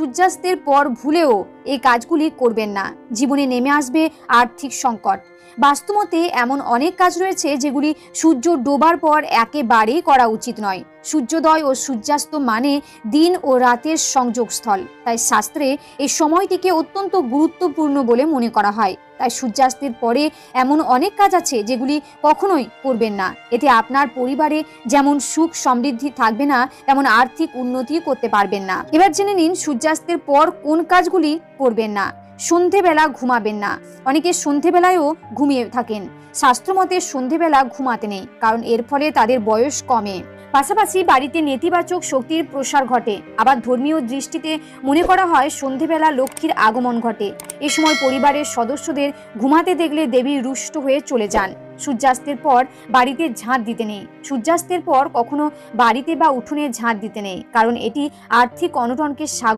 সূর্যাস্তের পর ভুলেও এই কাজগুলি করবেন না। জীবনে নেমে আসবে আর্থিক সংকট। বাস্তুমতে এমন অনেক কাজ রয়েছে যেগুলি সূর্য ডোবার পর একেবারেই করা উচিত নয়। সূর্যোদয় ও সূর্যাস্ত মানে দিন ও রাতের সংযোগস্থল। তাই শাস্ত্রে এই সময়টিকে অত্যন্ত গুরুত্বপূর্ণ বলে মনে করা হয়। তাই সূর্যাস্তের পরে এমন অনেক কাজ আছে যেগুলি কখনোই করবেন না। এতে আপনার পরিবারে যেমন সুখ সমৃদ্ধি থাকবে না, তেমন আর্থিক উন্নতি করতে পারবেন না। এবার জেনে নিন সূর্যাস্তের পর কোন কাজগুলি করবেন না। সন্ধেবেলা ঘুমাবেন না। অনেকে সন্ধেবেলায়ও ঘুমিয়ে থাকেন। শাস্ত্রমতে সন্ধেবেলা ঘুমাতে নেই, কারণ এর ফলে তাদের বয়স কমে। পাশাপাশি বাড়িতে নেতিবাচক শক্তির প্রসার ঘটে। আবার ধর্মীয় দৃষ্টিতে মনে করা হয়, সন্ধেবেলা লক্ষ্মীর আগমন ঘটে। এ সময় পরিবারের সদস্যদের ঘুমাতে দেখলে দেবী রুষ্ট হয়ে চলে যান। সূর্যাস্তের পর বাড়িতে ঝাঁট দিতে নেই। সূর্যাস্তের পর কখনো বাড়িতে বা উঠোনে ঝাঁট দিতে নেই। কারণ এটি আর্থিক অনটনকে সাগ